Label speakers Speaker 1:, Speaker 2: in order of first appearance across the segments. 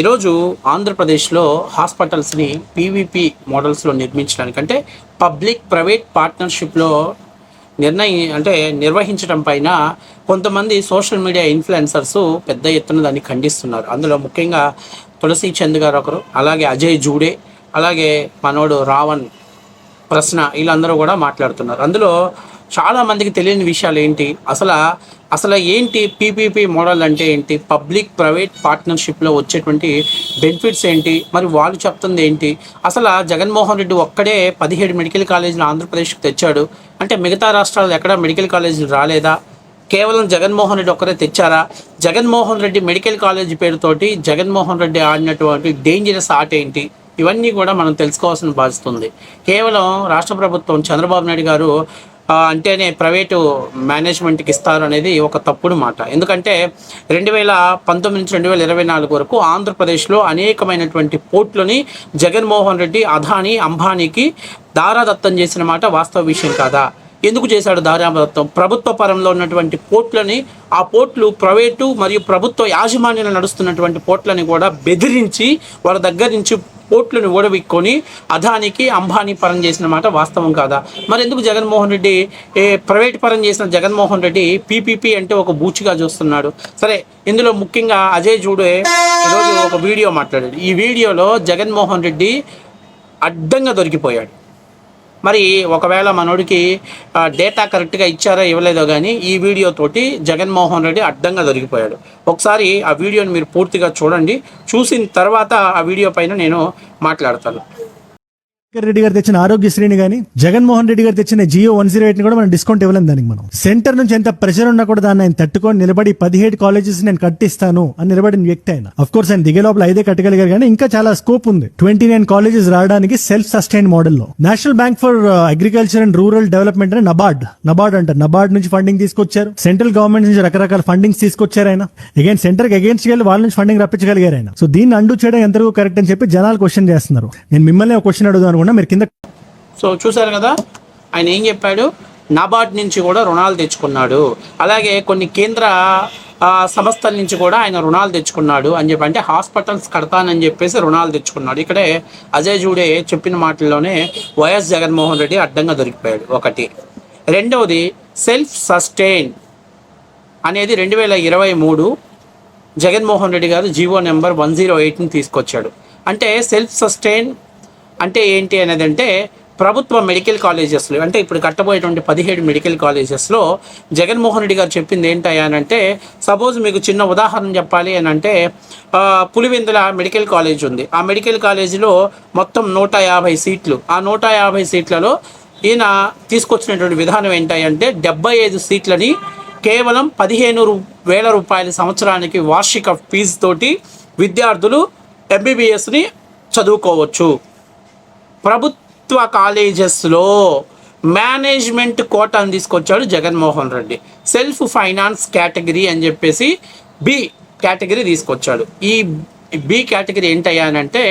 Speaker 1: ఈరోజు ఆంధ్రప్రదేశ్లో హాస్పిటల్స్ని పీవీపీ మోడల్స్లో నిర్మించడానికి అంటే పబ్లిక్ ప్రైవేట్ పార్ట్నర్షిప్లో నిర్ణయం అంటే నిర్వహించడం పైన కొంతమంది సోషల్ మీడియా ఇన్ఫ్లుయెన్సర్స్ పెద్ద ఎత్తున దాన్ని ఖండిస్తున్నారు. అందులో ముఖ్యంగా తులసి చంద్ గారు ఒకరు అలాగే అజయ్ జూడే అలాగే మనోడు రావణ్ ప్రశ్న వీళ్ళందరూ కూడా మాట్లాడుతున్నారు. అందులో చాలామందికి తెలియని విషయాలు ఏంటి? అసలు అసలు ఏంటి పీపీపీ మోడల్ అంటే ఏంటి? పబ్లిక్ ప్రైవేట్ పార్ట్నర్షిప్లో వచ్చేటువంటి బెనిఫిట్స్ ఏంటి? మరి వాళ్ళు చెప్తుంది ఏంటి? అసలు జగన్మోహన్ రెడ్డి ఒక్కడే పదిహేడు మెడికల్ కాలేజీలు ఆంధ్రప్రదేశ్కి తెచ్చాడు. అంటే మిగతా రాష్ట్రాలు ఎక్కడ మెడికల్ కాలేజీలు రాలేదా? కేవలం జగన్మోహన్ రెడ్డి ఒక్కరే తెచ్చారా? జగన్మోహన్ రెడ్డి మెడికల్ కాలేజీ పేరుతోటి జగన్మోహన్ రెడ్డి ఆడినటువంటి డేంజరస్ ఆట ఏంటి? ఇవన్నీ కూడా మనం తెలుసుకోవాల్సిన బాధ్యత ఉంది. కేవలం రాష్ట్ర ప్రభుత్వం చంద్రబాబు నాయుడు గారు అంటేనే ప్రైవేటు మేనేజ్మెంట్కి ఇస్తారు అనేది ఒక తప్పుడు మాట. ఎందుకంటే రెండు వేల పంతొమ్మిది నుంచి రెండు వేల ఇరవై నాలుగు వరకు ఆంధ్రప్రదేశ్లో అనేకమైనటువంటి పోర్ట్లని జగన్మోహన్ రెడ్డి అదానీ అంబానీకి దారాదత్తం చేసిన మాట వాస్తవ విషయం కాదా? ఎందుకు చేశాడు దారాదత్తం? ప్రభుత్వ పరంలో ఉన్నటువంటి పోర్ట్లని ఆ పోర్ట్లు ప్రైవేటు మరియు ప్రభుత్వ యాజమాన్యంలో నడుస్తున్నటువంటి పోర్ట్లని కూడా బెదిరించి వాళ్ళ దగ్గర నుంచి ఓట్లను ఓడవిక్కొని అదానికి అంబానీ పరం చేసిన మాట వాస్తవం కాదా? మరి ఎందుకు జగన్మోహన్ రెడ్డి? ప్రైవేట్ పరం చేసిన జగన్మోహన్ రెడ్డి పీపీపీ అంటే ఒక బూచిగా చూస్తున్నాడు. సరే ఇందులో ముఖ్యంగా అజయ్ జూడే ఈరోజు ఒక వీడియో మాట్లాడాడు. ఈ వీడియోలో జగన్మోహన్ రెడ్డి అడ్డంగా దొరికిపోయాడు. మరి ఒకవేళ మనోడికి డేటా కరెక్ట్గా ఇచ్చారో ఇవ్వలేదో కానీ ఈ వీడియో తోటి జగన్మోహన్ రెడ్డి అడ్డంగా దొరికిపోయాడు. ఒకసారి ఆ వీడియోని మీరు పూర్తిగా చూడండి. చూసిన తర్వాత ఆ వీడియో పైన నేను మాట్లాడతాను.
Speaker 2: రెడ్డి గారు తెచ్చిన ఆరోగ్యశ్రీని కానీ జగన్మోహన్ రెడ్డి గారు తెచ్చిన జియో వన్ జీరో ఎయిట్ని కూడా మనం డిస్కౌంట్ ఇవ్వలేం దానికి మనం. సెంటర్ నుంచి ఎంత ప్రెషర్ ఉన్నా కూడా దాన్ని ఆయన తట్టుకొని నిలబడి పదిహేడు కాలేజెస్ నేను కట్టిస్తాను అని నిలబడిన వ్యక్తి ఆయన. అఫ్ కోర్స్ ఆయన దిగే లోపల ఐదే కట్టగలిగారు కానీ ఇంకా చాలా స్కోప్ ఉంది. ట్వంటీ నైన్ కాలేజెస్ రావడానికి సెల్ఫ్ సస్టైన్ మోడల్లో national bank for agriculture and rural development అని నబార్డ్ నబార్డ్ అంటారు. నబార్డ్ నుంచి ఫండింగ్ తీసుకొచ్చారు. సెంట్రల్ గవర్నమెంట్ నుంచి రకరకాల ఫండింగ్స్ తీసుకొచ్చారు ఆయన. అగైన్ సెంటర్కి అగేన్స్ట్ వెళ్ళి వాళ్ళ నుంచి ఫండింగ్ రప్పించగలిగారు ఆయన. సో దీన్ని అండు చేయడం ఎంతవరకు కరెక్ట్ అని చెప్పి జనాలు క్వశ్చన్ చేస్తున్నారు. నేను మిమ్మల్ని క్వశ్చన్ అడుగుదాం కాకుండా మీరు కింద
Speaker 1: సో చూసారు కదా? ఆయన ఏం చెప్పాడు? నాబార్డ్ నుంచి కూడా రుణాలు తెచ్చుకున్నాడు. అలాగే కొన్ని కేంద్ర సంస్థల నుంచి కూడా ఆయన రుణాలు తెచ్చుకున్నాడు అని చెప్పి అంటే హాస్పిటల్స్ కడతానని చెప్పేసి రుణాలు తెచ్చుకున్నాడు. ఇక్కడే అజయ్ జూడే చెప్పిన మాటల్లోనే వైఎస్ జగన్మోహన్ రెడ్డి అడ్డంగా దొరికిపోయాడు. ఒకటి. రెండవది సెల్ఫ్ సస్టైన్ అనేది రెండు వేల ఇరవై మూడు Jaganmohan Reddy garu GO number one zero ఎయిట్ని తీసుకొచ్చాడు. అంటే సెల్ఫ్ సస్టైన్ అంటే ఏంటి అనేది అంటే ప్రభుత్వ మెడికల్ కాలేజెస్లో అంటే ఇప్పుడు కట్టబోయేటువంటి పదిహేడు మెడికల్ కాలేజెస్లో జగన్మోహన్ రెడ్డి గారు చెప్పింది ఏంటయ్యా అని అంటే సపోజ్ మీకు చిన్న ఉదాహరణ చెప్పాలి అని అంటే పులివెందుల మెడికల్ కాలేజ్ ఉంది. ఆ మెడికల్ కాలేజీలో మొత్తం నూట యాభై సీట్లు. ఆ నూట యాభై సీట్లలో ఈయన తీసుకొచ్చినటువంటి విధానం ఏంటంటే డెబ్బై ఐదు సీట్లని కేవలం పదిహేను వేల రూపాయల సంవత్సరానికి వార్షిక ఫీజు తోటి విద్యార్థులు ఎంబీబీఎస్ని చదువుకోవచ్చు. ప్రభుత్వ కాలేజెస్లో మేనేజ్మెంట్ కోటాను తీసుకొచ్చాడు Jaganmohan Reddy. Self finance category అని చెప్పేసి బి కేటగిరీ తీసుకొచ్చాడు. ఈ బి కేటగిరీ ఏంటయ్యా అంటే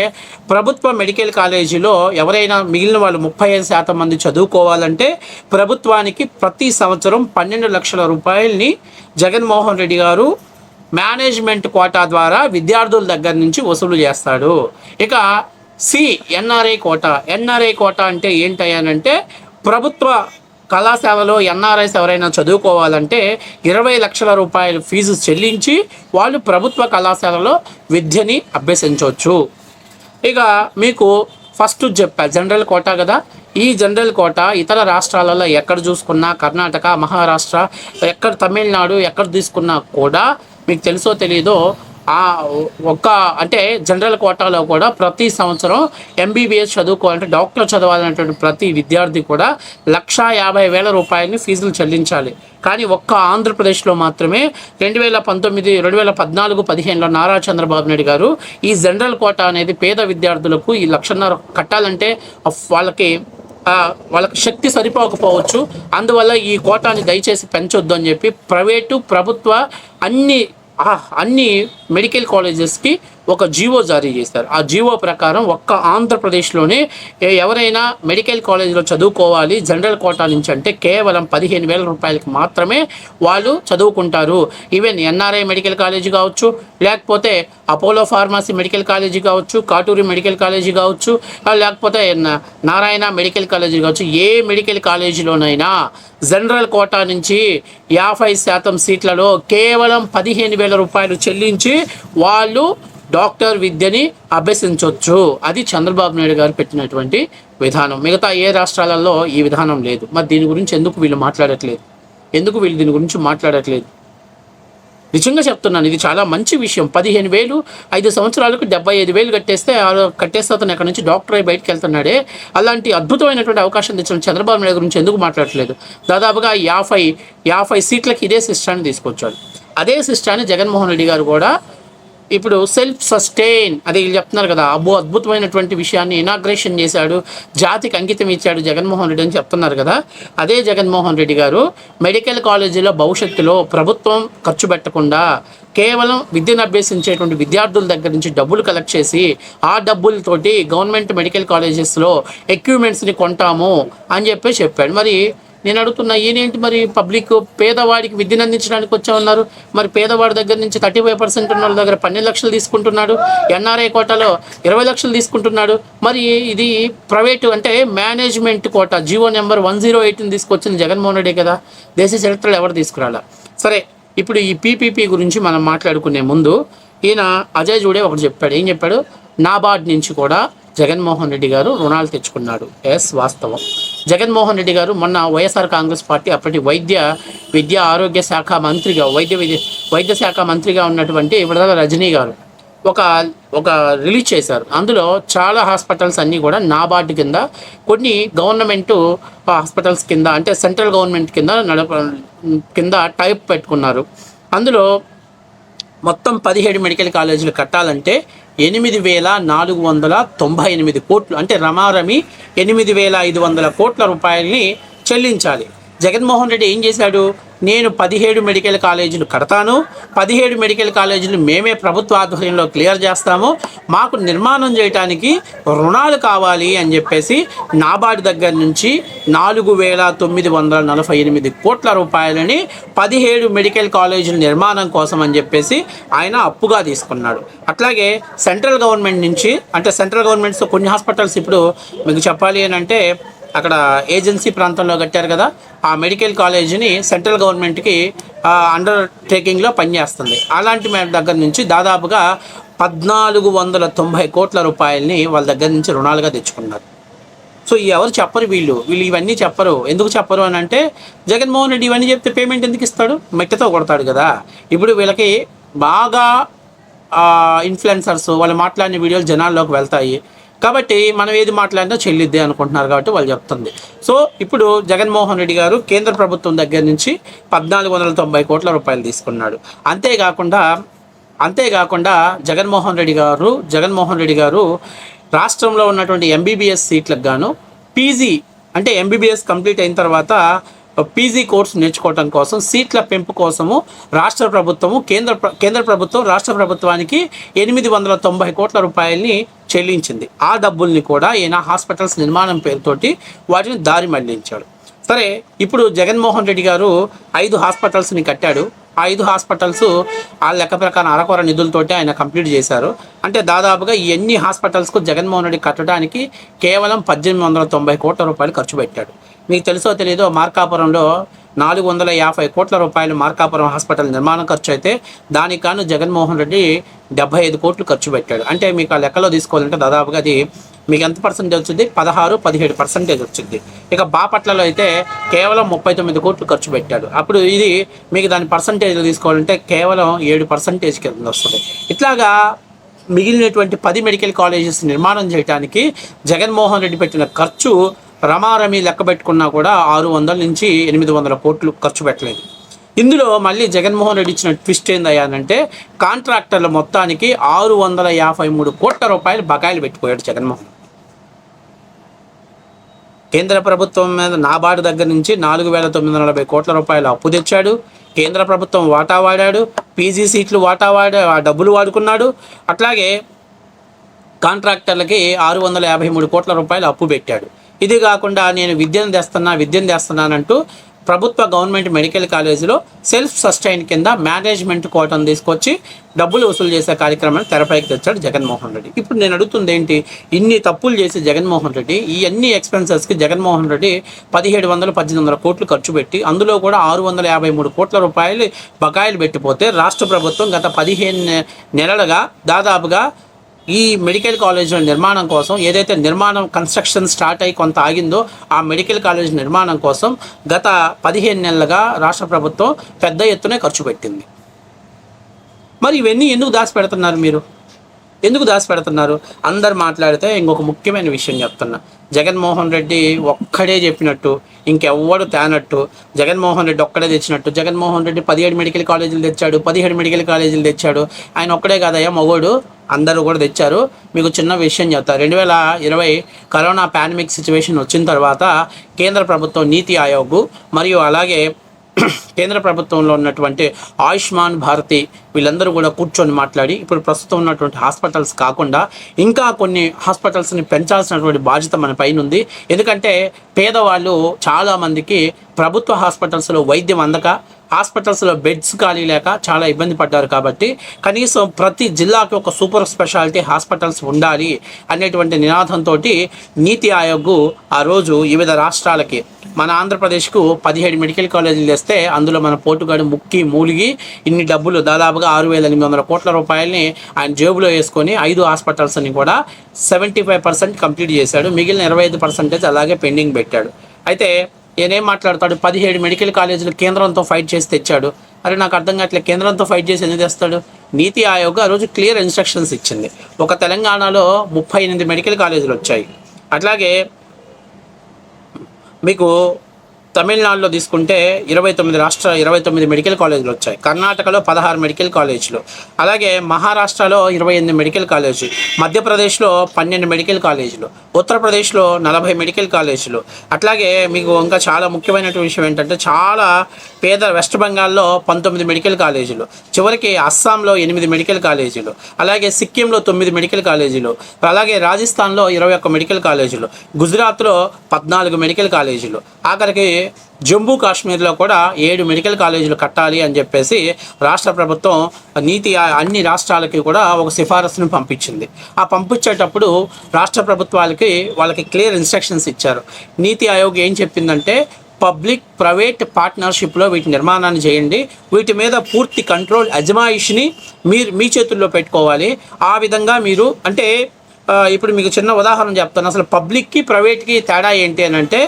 Speaker 1: ప్రభుత్వ మెడికల్ కాలేజీలో ఎవరైనా మిగిలిన వాళ్ళు ముప్పై ఐదు శాతం మంది చదువుకోవాలంటే ప్రభుత్వానికి ప్రతి సంవత్సరం పన్నెండు లక్షల రూపాయలని జగన్మోహన్ రెడ్డి గారు మేనేజ్మెంట్ కోటా ద్వారా విద్యార్థుల దగ్గర నుంచి వసూలు చేస్తాడు. ఇక C NRI quota. NRI quota అంటే ఏంటయ్యానంటే ప్రభుత్వ కళాశాలలో ఎన్ఆర్ఐస్ ఎవరైనా చదువుకోవాలంటే ఇరవై లక్షల రూపాయలు ఫీజు చెల్లించి వాళ్ళు ప్రభుత్వ కళాశాలలో విద్యని అభ్యసించవచ్చు. ఇక మీకు ఫస్ట్ చెప్పా జనరల్ కోట కదా? ఈ జనరల్ కోట ఇతర రాష్ట్రాలలో ఎక్కడ చూసుకున్నా కర్ణాటక మహారాష్ట్ర ఎక్కడ తమిళనాడు ఎక్కడ తీసుకున్నా కూడా మీకు తెలుసో తెలీదో ఆ ఒక్క అంటే జనరల్ కోటాలో కూడా ప్రతి సంవత్సరం ఎంబీబీఎస్ చదువుకోవాలంటే డాక్టర్ చదవాలనేటువంటి ప్రతి విద్యార్థి కూడా లక్షా యాభై వేల రూపాయలని ఫీజులు చెల్లించాలి. కానీ ఒక్క ఆంధ్రప్రదేశ్లో మాత్రమే రెండు వేల పంతొమ్మిది రెండు వేల పద్నాలుగు పదిహేనులో నారా చంద్రబాబు నాయుడు గారు ఈ జనరల్ కోటా అనేది పేద విద్యార్థులకు ఈ లక్షన్నర కట్టాలంటే వాళ్ళకి వాళ్ళకి శక్తి సరిపోకపోవచ్చు. అందువల్ల ఈ కోటాని దయచేసి పెంచొద్దు అని చెప్పి ప్రైవేటు ప్రభుత్వ అన్ని అన్ని మెడికల్ కాలేజెస్కి ఒక జీవో జారీ చేశారు. ఆ జీవో ప్రకారం ఒక్క ఆంధ్రప్రదేశ్లోనే ఎవరైనా మెడికల్ కాలేజీలో చదువుకోవాలి జనరల్ కోటా నుంచి అంటే కేవలం పదిహేను వేల రూపాయలకి మాత్రమే వాళ్ళు చదువుకుంటారు. ఈవెన్ ఎన్ఆర్ఐ మెడికల్ కాలేజీ కావచ్చు లేకపోతే అపోలో ఫార్మసీ మెడికల్ కాలేజీ కావచ్చు కాటూరి మెడికల్ కాలేజీ కావచ్చు లేకపోతే నారాయణ మెడికల్ కాలేజీ కావచ్చు ఏ మెడికల్ కాలేజీలోనైనా జనరల్ కోటా నుంచి యాభై శాతం సీట్లలో కేవలం పదిహేను వేల రూపాయలు చెల్లించి వాళ్ళు డాక్టర్ విద్యని అభ్యసించవచ్చు అది చంద్రబాబు నాయుడు గారు పెట్టినటువంటి విధానం. మిగతా ఏ రాష్ట్రాలలో ఈ విధానం లేదు. మరి దీని గురించి ఎందుకు వీళ్ళు మాట్లాడట్లేదు? ఎందుకు వీళ్ళు దీని గురించి మాట్లాడట్లేదు? నిజంగా చెప్తున్నాను ఇది చాలా మంచి విషయం. పదిహేను వేలు ఐదు సంవత్సరాలకు డెబ్బై ఐదు వేలు కట్టేస్తే ఆ కట్టేస్తే అతను అక్కడ నుంచి డాక్టర్ అయి బయటకు వెళ్తున్నాడే. అలాంటి అద్భుతమైనటువంటి అవకాశం తెచ్చిన చంద్రబాబు నాయుడు గురించి ఎందుకు మాట్లాడట్లేదు? దాదాపుగా యాభై యాభై సీట్లకి ఇదే సిస్టాన్ని తీసుకొచ్చాడు. అదే సిస్టాన్ని జగన్మోహన్ రెడ్డి గారు కూడా ఇప్పుడు సెల్ఫ్ సస్టైన్ అది చెప్తున్నారు కదా అబ్బో అద్భుతమైనటువంటి విషయాన్ని ఇనాగ్రేషన్ చేశాడు జాతికి అంకితం ఇచ్చాడు జగన్మోహన్ రెడ్డి అని చెప్తున్నారు కదా. అదే జగన్మోహన్ రెడ్డి గారు మెడికల్ కాలేజీలో భవిష్యత్తులో ప్రభుత్వం ఖర్చు పెట్టకుండా కేవలం విద్యను అభ్యసించేటువంటి విద్యార్థుల దగ్గర నుంచి డబ్బులు కలెక్ట్ చేసి ఆ డబ్బులతోటి గవర్నమెంట్ మెడికల్ కాలేజెస్లో ఎక్విప్మెంట్స్ని కొంటాము అని చెప్పి చెప్పాడు. మరి నేను అడుగుతున్నా ఈయనేంటి మరి పబ్లిక్ పేదవాడికి విద్యను అందించడానికి వచ్చామన్నారు మరి పేదవాడి దగ్గర నుంచి థర్టీ ఫైవ్ పర్సెంట్ ఉన్న వాళ్ళ దగ్గర పన్నెండు లక్షలు తీసుకుంటున్నాడు ఎన్ఆర్ఐ కోటాలో ఇరవై లక్షలు తీసుకుంటున్నాడు. మరి ఇది ప్రైవేటు అంటే management quota GO number one zero ఎయిట్ని తీసుకొచ్చింది జగన్మోహన్ రెడ్డి కదా. దేశ చరిత్రలో ఎవరు తీసుకురాలా? సరే ఇప్పుడు ఈ పీపీపీ గురించి మనం మాట్లాడుకునే ముందు ఈయన అజయ్ జూడే ఒకటి చెప్పాడు. ఏం చెప్పాడు? నాబార్డ్ నుంచి కూడా జగన్మోహన్ రెడ్డి గారు రుణాలు తెచ్చుకున్నాడు. ఎస్ వాస్తవం. జగన్మోహన్ రెడ్డి గారు మొన్న వైఎస్ఆర్ కాంగ్రెస్ పార్టీ అప్పటి వైద్య విద్య ఆరోగ్య శాఖ మంత్రిగా వైద్య విద్య వైద్య శాఖ మంత్రిగా ఉన్నటువంటి విడదల రజనీ గారు ఒక ఒక రిలీజ్ చేశారు. అందులో చాలా హాస్పిటల్స్ అన్నీ కూడా నాబార్డు కింద కొన్ని గవర్నమెంట్ హాస్పిటల్స్ కింద అంటే సెంట్రల్ గవర్నమెంట్ కింద నడప కింద టైప్ పెట్టుకున్నారు. అందులో మొత్తం పదిహేడు మెడికల్ కాలేజీలు కట్టాలంటే ఎనిమిది వేల నాలుగు వందల తొంభై ఎనిమిది కోట్లు అంటే రమారమి ఎనిమిది వేల ఐదు వందల కోట్ల రూపాయలని చెల్లించాలి. జగన్మోహన్ రెడ్డి ఏం చేశాడు? నేను పదిహేడు మెడికల్ కాలేజీలు కడతాను. పదిహేడు మెడికల్ కాలేజీలు మేమే ప్రభుత్వ ఆధ్వర్యంలో క్లియర్ చేస్తాము. మాకు నిర్మాణం చేయడానికి రుణాలు కావాలి అని చెప్పేసి నాబార్డు దగ్గర నుంచి నాలుగు వేల తొమ్మిది వందల నలభై ఎనిమిది కోట్ల రూపాయలని పదిహేడు మెడికల్ కాలేజీల నిర్మాణం కోసం అని చెప్పేసి ఆయన అప్పుగా తీసుకున్నాడు. అట్లాగే సెంట్రల్ గవర్నమెంట్ నుంచి అంటే సెంట్రల్ గవర్నమెంట్స్ కొన్ని హాస్పిటల్స్ ఇప్పుడు మీకు చెప్పాలి అని అంటే అక్కడ ఏజెన్సీ ప్రాంతంలో కట్టారు కదా ఆ మెడికల్ కాలేజీని సెంట్రల్ గవర్నమెంట్కి అండర్ టేకింగ్లో పనిచేస్తుంది. అలాంటి దగ్గర నుంచి దాదాపుగా పద్నాలుగు వందల తొంభై కోట్ల రూపాయలని వాళ్ళ దగ్గర నుంచి రుణాలుగా తెచ్చుకున్నారు. సో ఎవరు చెప్పరు వీళ్ళు. వీళ్ళు ఇవన్నీ చెప్పరు. ఎందుకు చెప్పరు అని అంటే జగన్మోహన్ రెడ్డి ఇవన్నీ చెప్తే పేమెంట్ ఎందుకు ఇస్తాడు? మెట్టతో కొడతాడు కదా. ఇప్పుడు వీళ్ళకి బాగా ఇన్ఫ్లుయెన్సర్స్ వాళ్ళు మాట్లాడిన వీడియోలు జనాల్లోకి వెళ్తాయి. కాబట్టి మనం ఏది మాట్లాడినా చెల్లిద్ది అనుకుంటున్నారు కాబట్టి వాళ్ళు చెప్తుంది. సో ఇప్పుడు జగన్మోహన్ రెడ్డి గారు కేంద్ర ప్రభుత్వం దగ్గర నుంచి పద్నాలుగు వందల తొంభై కోట్ల రూపాయలు తీసుకున్నాడు. అంతేకాకుండా అంతేకాకుండా జగన్మోహన్ రెడ్డి గారు జగన్మోహన్ రెడ్డి గారు రాష్ట్రంలో ఉన్నటువంటి ఎంబీబీఎస్ సీట్లకు గాను పీజీ అంటే ఎంబీబీఎస్ కంప్లీట్ అయిన తర్వాత పీజీ కోర్స్ నేర్చుకోవటం కోసం సీట్ల పెంపు కోసము రాష్ట్ర ప్రభుత్వము కేంద్ర కేంద్ర ప్రభుత్వం రాష్ట్ర ప్రభుత్వానికి ఎనిమిది వందల తొంభై కోట్ల రూపాయలని చెల్లించింది. ఆ డబ్బుల్ని కూడా ఈయన హాస్పిటల్స్ నిర్మాణం పేరుతోటి వాటిని దారి మళ్ళించాడు. సరే ఇప్పుడు జగన్మోహన్ రెడ్డి గారు ఐదు హాస్పిటల్స్ని కట్టాడు. ఆ ఐదు హాస్పిటల్స్ ఆ లెక్క ప్రకారం అరకొర నిధులతోటి ఆయన కంప్లీట్ చేశారు. అంటే దాదాపుగా ఈ ఎన్ని హాస్పిటల్స్కు జగన్మోహన్ రెడ్డి కట్టడానికి కేవలం పద్దెనిమిది వందల తొంభై కోట్ల రూపాయలు ఖర్చు పెట్టాడు. మీకు తెలుసో తెలియదో మార్కాపురంలో నాలుగు వందల యాభై కోట్ల రూపాయలు మార్కాపురం హాస్పిటల్ నిర్మాణం ఖర్చు అయితే దానికి గాను జగన్మోహన్ రెడ్డి డెబ్బై ఐదు కోట్లు ఖర్చు పెట్టాడు. అంటే మీకు ఆ లెక్కలో తీసుకోవాలంటే దాదాపుగా అది మీకు ఎంత పర్సెంటేజ్ వచ్చింది? పదహారు పదిహేడు పర్సెంటేజ్ వచ్చింది. ఇక బాపట్లలో అయితే కేవలం ముప్పై తొమ్మిది కోట్లు ఖర్చు పెట్టాడు. అప్పుడు ఇది మీకు దాని పర్సంటేజ్ తీసుకోవాలంటే కేవలం ఏడు పర్సెంటేజ్ కింద వస్తుంది. ఇట్లాగా మిగిలినటువంటి పది మెడికల్ కాలేజెస్ నిర్మాణం చేయడానికి జగన్మోహన్ రెడ్డి పెట్టిన ఖర్చు రమారమి లెక్క పెట్టుకున్నా కూడా ఆరు వందల నుంచి ఎనిమిది వందల కోట్లు ఖర్చు పెట్టలేదు. ఇందులో మళ్ళీ జగన్మోహన్ రెడ్డి ఇచ్చిన ట్విస్ట్ ఏందయ్యానంటే కాంట్రాక్టర్ల మొత్తానికి ఆరు వందల యాభై మూడు కోట్ల రూపాయలు బకాయిలు పెట్టిపోయాడు జగన్మోహన్. కేంద్ర ప్రభుత్వం మీద నాబార్డు దగ్గర నుంచి నాలుగు వేల తొమ్మిది వందల నలభై కోట్ల రూపాయలు అప్పు తెచ్చాడు. కేంద్ర ప్రభుత్వం వాటా వాడాడు. పీజీ సీట్లు వాటా వాడా డబ్బులు వాడుకున్నాడు. అట్లాగే కాంట్రాక్టర్లకి ఆరు వందల యాభై మూడు కోట్ల రూపాయలు అప్పు పెట్టాడు. ఇది కాకుండా నేను విద్యను తెస్తున్నా విద్యను తెస్తున్నానంటూ ప్రభుత్వ గవర్నమెంట్ మెడికల్ కాలేజీలో సెల్ఫ్ సస్టైన్ కింద మేనేజ్మెంట్ కోటను తీసుకొచ్చి డబ్బులు వసూలు చేసే కార్యక్రమాన్ని తెరపైకి తెచ్చాడు జగన్మోహన్ రెడ్డి. ఇప్పుడు నేను అడుగుతుంది ఏంటి? ఇన్ని తప్పులు చేసి జగన్మోహన్ రెడ్డి ఈ అన్ని ఎక్స్పెన్సెస్కి జగన్మోహన్ రెడ్డి పదిహేడు వందల పద్దెనిమిది వందల కోట్లు ఖర్చు పెట్టి అందులో కూడా ఆరు వందల యాభై మూడు కోట్ల రూపాయలు బకాయిలు పెట్టిపోతే రాష్ట్ర ప్రభుత్వం గత పదిహేను నెలలుగా దాదాపుగా ఈ మెడికల్ కాలేజీల నిర్మాణం కోసం ఏదైతే నిర్మాణం కన్స్ట్రక్షన్ స్టార్ట్ అయ్యి కొంత ఆగిందో ఆ మెడికల్ కాలేజ్ నిర్మాణం కోసం గత పదిహేను నెలలుగా రాష్ట్ర ప్రభుత్వం పెద్ద ఎత్తున ఖర్చు పెట్టింది. మరి ఇవన్నీ ఎందుకు దాచిపెడుతున్నారు మీరు? ఎందుకు దాచిపెడుతున్నారు? అందరు మాట్లాడితే ఇంకొక ముఖ్యమైన విషయం చెప్తున్నా. జగన్మోహన్ రెడ్డి ఒక్కడే చెప్పినట్టు ఇంకెవ్వడు తేనట్టు జగన్మోహన్ రెడ్డి ఒక్కడే తెచ్చినట్టు జగన్మోహన్ రెడ్డి పదిహేడు మెడికల్ కాలేజీలు తెచ్చాడు పదిహేడు మెడికల్ కాలేజీలు తెచ్చాడు ఆయన ఒక్కడే కాదయ్యా మగోడు అందరూ కూడా తెచ్చారు. మీకు చిన్న విషయం చెప్తా. రెండు వేల ఇరవై కరోనా పాండమిక్ సిచ్యువేషన్ వచ్చిన తర్వాత కేంద్ర ప్రభుత్వం నీతి ఆయోగ్ మరియు అలాగే కేంద్ర ప్రభుత్వంలో ఉన్నటువంటి ఆయుష్మాన్ భారతి వీళ్ళందరూ కూడా కూర్చొని మాట్లాడి ఇప్పుడు ప్రస్తుతం ఉన్నటువంటి హాస్పిటల్స్ కాకుండా ఇంకా కొన్ని హాస్పిటల్స్ని పెంచాల్సినటువంటి బాధ్యత మన పైన ఉంది. ఎందుకంటే పేదవాళ్ళు చాలామందికి ప్రభుత్వ హాస్పిటల్స్లో వైద్యం అందక హాస్పిటల్స్లో బెడ్స్ ఖాళీ లేక చాలా ఇబ్బంది పడ్డారు కాబట్టి కనీసం ప్రతి జిల్లాకి ఒక సూపర్ స్పెషాలిటీ హాస్పిటల్స్ ఉండాలి అనేటువంటి నినాదంతో నీతి ఆయోగ్ ఆ రోజు వివిధ రాష్ట్రాలకి మన ఆంధ్రప్రదేశ్కు పదిహేడు మెడికల్ కాలేజీలు తెస్తే అందులో మన పోటుగాడు ముక్కి మూలిగి ఇన్ని డబ్బులు దాదాపుగా ఆరు వేల ఎనిమిది వందల కోట్ల రూపాయలని ఆయన జేబులో వేసుకొని ఐదు హాస్పిటల్స్ని కూడా సెవెంటీ ఫైవ్ పర్సెంట్ కంప్లీట్ చేశాడు. మిగిలిన ఇరవై ఐదు పర్సెంటేజ్ అలాగే పెండింగ్ పెట్టాడు. అయితే ఈయనేం మాట్లాడతాడు? పదిహేడు మెడికల్ కాలేజీలు కేంద్రంతో ఫైట్ చేసి తెచ్చాడు. అరే నాకు అర్థం కావట్లేదు. కేంద్రంతో ఫైట్ చేసి ఎందుకు తెస్తాడు? నీతి ఆయోగ్ ఆ రోజు క్లియర్ ఇన్స్ట్రక్షన్స్ ఇచ్చింది. ఒక తెలంగాణలో ముప్పై ఎనిమిది మెడికల్ కాలేజీలు వచ్చాయి. అట్లాగే మీకు తమిళనాడులో తీసుకుంటే ఇరవై తొమ్మిది రాష్ట్ర ఇరవై తొమ్మిది మెడికల్ కాలేజీలు వచ్చాయి. కర్ణాటకలో పదహారు మెడికల్ కాలేజీలు. అలాగే మహారాష్ట్రలో ఇరవై ఎనిమిది మెడికల్ కాలేజీ మధ్యప్రదేశ్లో పన్నెండు మెడికల్ కాలేజీలు. ఉత్తరప్రదేశ్లో నలభై మెడికల్ కాలేజీలు. అట్లాగే మీకు ఇంకా చాలా ముఖ్యమైనటువంటి విషయం ఏంటంటే చాలా పేద వెస్ట్ బెంగాల్లో పంతొమ్మిది మెడికల్ కాలేజీలు. చివరికి అస్సాంలో ఎనిమిది మెడికల్ కాలేజీలు. అలాగే సిక్కింలో తొమ్మిది మెడికల్ కాలేజీలు. అలాగే రాజస్థాన్లో ఇరవై ఒక్క మెడికల్ కాలేజీలు. గుజరాత్లో పద్నాలుగు మెడికల్ కాలేజీలు. ఆఖరికి జమ్మూ కాశ్మీర్లో కూడా ఏడు మెడికల్ కాలేజీలు కట్టాలి అని చెప్పేసి రాష్ట్ర ప్రభుత్వం నీతి అన్ని రాష్ట్రాలకి కూడా ఒక సిఫారసును పంపించింది. ఆ పంపించేటప్పుడు రాష్ట్ర ప్రభుత్వాలకి వాళ్ళకి క్లియర్ ఇన్స్ట్రక్షన్స్ ఇచ్చారు. నీతి ఆయోగ్ ఏం చెప్పిందంటే పబ్లిక్ ప్రైవేట్ పార్ట్నర్షిప్లో వీటి నిర్మాణాన్ని చేయండి. వీటి మీద పూర్తి కంట్రోల్ అజమాయిషిని మీరు మీ చేతుల్లో పెట్టుకోవాలి. ఆ విధంగా మీరు అంటే ఇప్పుడు మీకు చిన్న ఉదాహరణ చెప్తాను. అసలు పబ్లిక్కి ప్రైవేట్కి తేడా ఏంటి అని అంటే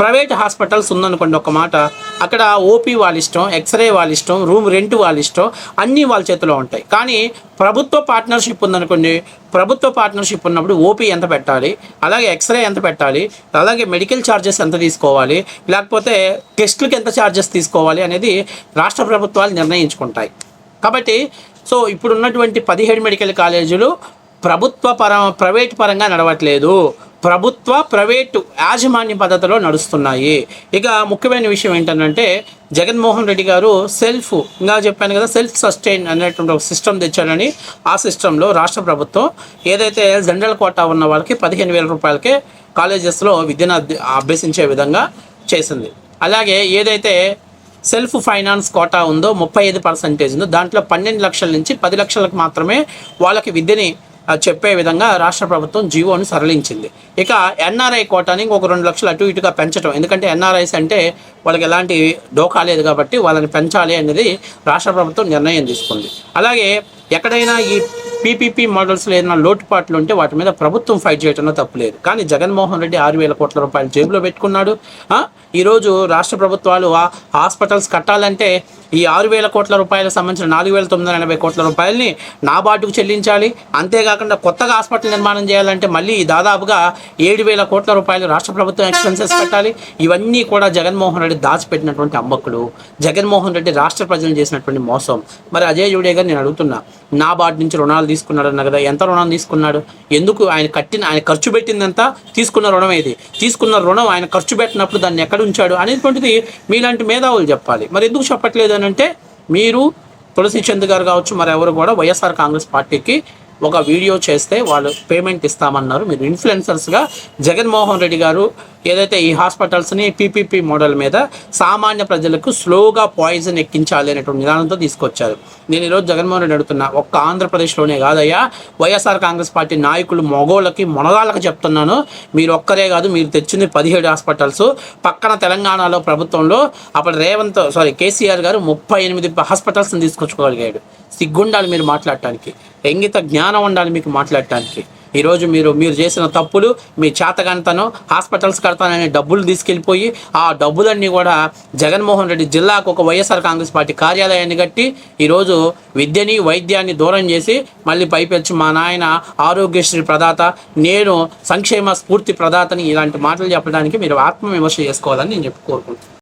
Speaker 1: ప్రైవేట్ హాస్పిటల్స్ ఉందనుకోండి ఒక మాట. అక్కడ ఓపీ వాళ్ళ ఇష్టం ఎక్స్రే వాళ్ళ ఇష్టం రూమ్ రెంట్ వాళ్ళ ఇష్టం అన్నీ వాళ్ళ చేతిలో ఉంటాయి. కానీ ప్రభుత్వ పార్ట్నర్షిప్ ఉందనుకోండి ప్రభుత్వ పార్ట్నర్షిప్ ఉన్నప్పుడు ఓపీ ఎంత పెట్టాలి అలాగే ఎక్స్రే ఎంత పెట్టాలి అలాగే మెడికల్ ఛార్జెస్ ఎంత తీసుకోవాలి లేకపోతే టెస్టులకు ఎంత ఛార్జెస్ తీసుకోవాలి అనేది రాష్ట్ర ప్రభుత్వాలు నిర్ణయించుకుంటాయి. కాబట్టి సో ఇప్పుడు ఉన్నటువంటి పదిహేడు మెడికల్ కాలేజీలు ప్రభుత్వ పర ప్రైవేట్ పరంగా నడవట్లేదు. ప్రభుత్వ ప్రైవేటు యాజమాన్య పద్ధతిలో నడుస్తున్నాయి. ఇక ముఖ్యమైన విషయం ఏంటంటే జగన్మోహన్ రెడ్డి గారు సెల్ఫ్ ఇంకా చెప్పాను కదా సెల్ఫ్ సస్టైన్ అనేటువంటి ఒక సిస్టమ్ తెచ్చాడని ఆ సిస్టంలో రాష్ట్ర ప్రభుత్వం ఏదైతే జనరల్ కోటా ఉన్న వాళ్ళకి పదిహేను వేల రూపాయలకే కాలేజెస్లో విద్యను అభ్య- అభ్యసించే విధంగా చేసింది. అలాగే ఏదైతే సెల్ఫ్ ఫైనాన్స్ కోటా ఉందో ముప్పై ఐదు పర్సెంటేజ్ ఉందో దాంట్లో పన్నెండు లక్షల నుంచి పది లక్షలకు మాత్రమే వాళ్ళకి విద్యని చెప్పే విధంగా రాష్ట్ర ప్రభుత్వం జీవోను సరళించింది. ఇక ఎన్ఆర్ఐ కోటాని ఇంకొక రెండు లక్షలు అటు ఇటుగా పెంచడం ఎందుకంటే ఎన్ఆర్ఐస్ అంటే వాళ్ళకి ఎలాంటి డోకా లేదు కాబట్టి వాళ్ళని పెంచాలి అనేది రాష్ట్ర ప్రభుత్వం నిర్ణయం తీసుకుంది. అలాగే ఎక్కడైనా ఈ పీపీపీ మోడల్స్లో ఏదైనా లోటుపాట్లు ఉంటే వాటి మీద ప్రభుత్వం ఫైట్ చేయడంలో తప్పులేదు కానీ జగన్మోహన్ రెడ్డి ఆరు వేల కోట్ల రూపాయలు జేబులో పెట్టుకున్నాడు. ఈరోజు రాష్ట్ర ప్రభుత్వాలు ఆ హాస్పిటల్స్ కట్టాలంటే ఈ ఆరు వేల కోట్ల రూపాయలకు సంబంధించిన నాలుగు వేల తొమ్మిది వందల ఎనభై కోట్ల రూపాయలని నాబార్డుకు చెల్లించాలి. అంతేకాకుండా కొత్తగా హాస్పిటల్ నిర్మాణం చేయాలంటే మళ్ళీ దాదాపుగా ఏడు వేల కోట్ల రూపాయలు రాష్ట్ర ప్రభుత్వం ఎక్స్పెన్సెస్ పెట్టాలి. ఇవన్నీ కూడా జగన్మోహన్ రెడ్డి దాచిపెట్టినటువంటి అమ్మకులు జగన్మోహన్ రెడ్డి రాష్ట్ర ప్రజలు చేసినటువంటి మోసం. మరి అజయ్ జోడే గారు నేను అడుగుతున్నా నాబార్డు నుంచి రుణాలు తీసుకున్నాడు అన్న కదా ఎంత రుణం తీసుకున్నాడు? ఎందుకు ఆయన కట్టిన ఆయన ఖర్చు పెట్టిందంతా తీసుకున్న రుణం ఏది? తీసుకున్న రుణం ఆయన ఖర్చు పెట్టినప్పుడు దాన్ని ఎక్కడ ఉంచాడు? అనేటువంటిది మీలాంటి మేధావులు చెప్పాలి. మరి ఎందుకు చెప్పట్లేదు అని అంటే మీరు తులసి చంద్ గారు కావచ్చు మరి ఎవరు కూడా వైఎస్ఆర్ కాంగ్రెస్ పార్టీకి ఒక వీడియో చేస్తే వాళ్ళు పేమెంట్ ఇస్తామన్నారు. మీరు ఇన్ఫ్లుయెన్సర్స్గా జగన్మోహన్ రెడ్డి గారు ఏదైతే ఈ హాస్పిటల్స్ని పీపీపీ మోడల్ మీద సామాన్య ప్రజలకు స్లోగా పాయిజన్ ఎక్కించాలి అనేటువంటి విధానంతో తీసుకొచ్చారు. నేను ఈరోజు జగన్మోహన్ రెడ్డి అడుగుతున్నా ఒక్క ఆంధ్రప్రదేశ్లోనే కాదయ్యా వైఎస్ఆర్ కాంగ్రెస్ పార్టీ నాయకులు మొగోళ్ళకి మొనగాళ్ళకి చెప్తున్నాను. మీరు ఒక్కరే కాదు మీరు తెచ్చింది పదిహేడు హాస్పిటల్స్. పక్కన తెలంగాణలో ప్రభుత్వంలో అప్పుడు రేవంత్ సారీ కేసీఆర్ గారు ముప్పై ఎనిమిది హాస్పిటల్స్ని తీసుకొచ్చుకోగలిగాడు. సిగ్గుండాలి మీరు మాట్లాడటానికి. ఎంగిత జ్ఞానం ఉండాలి మీకు మాట్లాడటానికి. ఈరోజు మీరు మీరు చేసిన తప్పులు మీ చేతగానితనం హాస్పిటల్స్ కడతానని డబ్బులు తీసుకెళ్ళిపోయి ఆ డబ్బులన్నీ కూడా జగన్మోహన్ రెడ్డి జిల్లాకు ఒక వైఎస్ఆర్ కాంగ్రెస్ పార్టీ కార్యాలయాన్ని కట్టి ఈరోజు విద్యని వైద్యాన్ని దూరం చేసి మళ్ళీ పైపెచ్చి మా నాయన ఆరోగ్యశ్రీ ప్రదాత నేను సంక్షేమ స్ఫూర్తి ప్రదాతని ఇలాంటి మాటలు చెప్పడానికి మీరు ఆత్మవిమర్శ చేసుకోవాలని నేను చెప్పి కోరుకుంటున్నాను.